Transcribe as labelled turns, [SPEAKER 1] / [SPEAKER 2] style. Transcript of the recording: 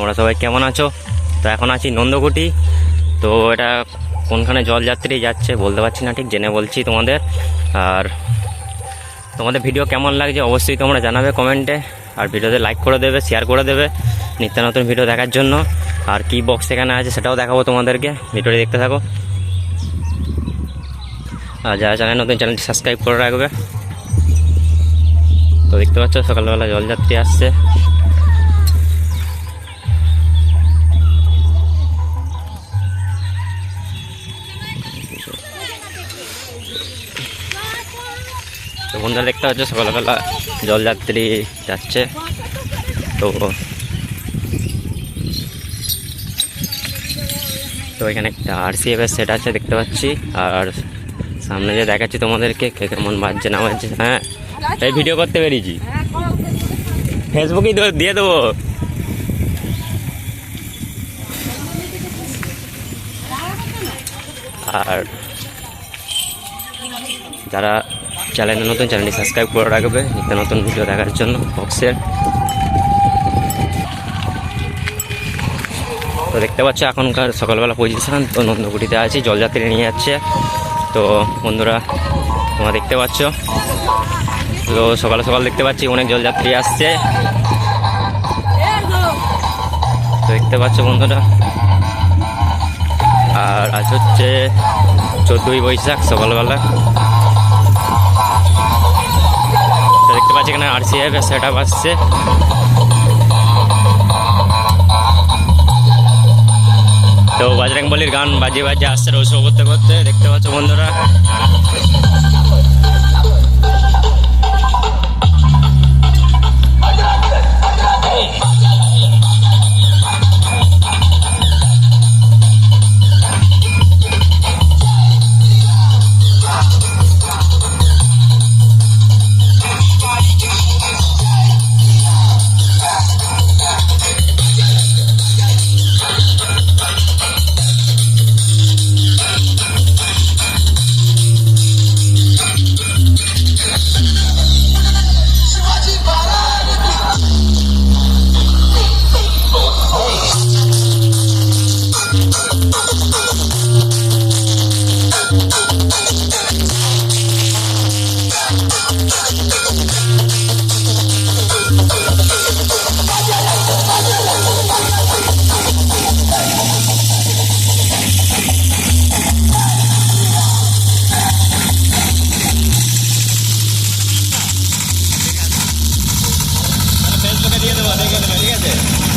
[SPEAKER 1] তোমরা সবাই কেমন আছো? তো এখন আছি নন্দকুটি। তো এটা কোনখানে জলযাত্রী যাচ্ছে বলতে পারছি না, ঠিক জেনে বলছি তোমাদের। আর তোমাদের ভিডিও কেমন লাগছে অবশ্যই তোমরা জানাবে কমেন্টে। আর ভিডিওতে লাইক করে দেবে শেয়ার করে দেবে নিত্য নতুন ভিডিও দেখার জন্য। আর কি বক্স এখানে আছে সেটাও দেখাবো তোমাদেরকে। ভিডিওটি দেখতে থাকো। আর যারা চ্যানেল নতুন চ্যানেলটি সাবস্ক্রাইব করে রাখবে। তো দেখতে পাচ্ছ সকালবেলা জলযাত্রী আসছে। তো বন্ধুরা দেখতে পাচ্ছ, সকালবেলা জলযাত্রী যাচ্ছে। তো তো এখানে একটা আরসিএফ এর সেট আছে দেখতে পাচ্ছি। আর সামনে যে দেখাচ্ছি তোমাদেরকে, কে কেমন বাজছে, না বাজছে হ্যাঁ? এই ভিডিও করতে পেরেছি ফেসবুকেই দিয়ে দেবো। আর যারা চ্যানেলে নতুন, চ্যানেলটি সাবস্ক্রাইব করে রাখবে। নিত্য নতুন ভিডিও দেখার জন্য বক্সের তো দেখতে পাচ্ছ, এখনকার সকালবেলা পজিশন। তো নন্দকুটিতে আছি, জলযাত্রী নিয়ে যাচ্ছে। তো বন্ধুরা, তোমরা দেখতে পাচ্ছ। তো সকাল সকাল দেখতে পাচ্ছি, অনেক জলযাত্রী আসছে। তো দেখতে পাচ্ছ, বন্ধুরা। আর আজ হচ্ছে চোদ্দোই বৈশাখ সকালবেলা। পাচ্ছি এখানে R C F set up আসছে। তো বাজরং বলির গান বাজিয়ে বাজিয়ে আসছে রোজ করতে করতে, দেখতে পাচ্ছ বন্ধুরা। দিয়ে দেবো দেখে নেবে ঠিক আছে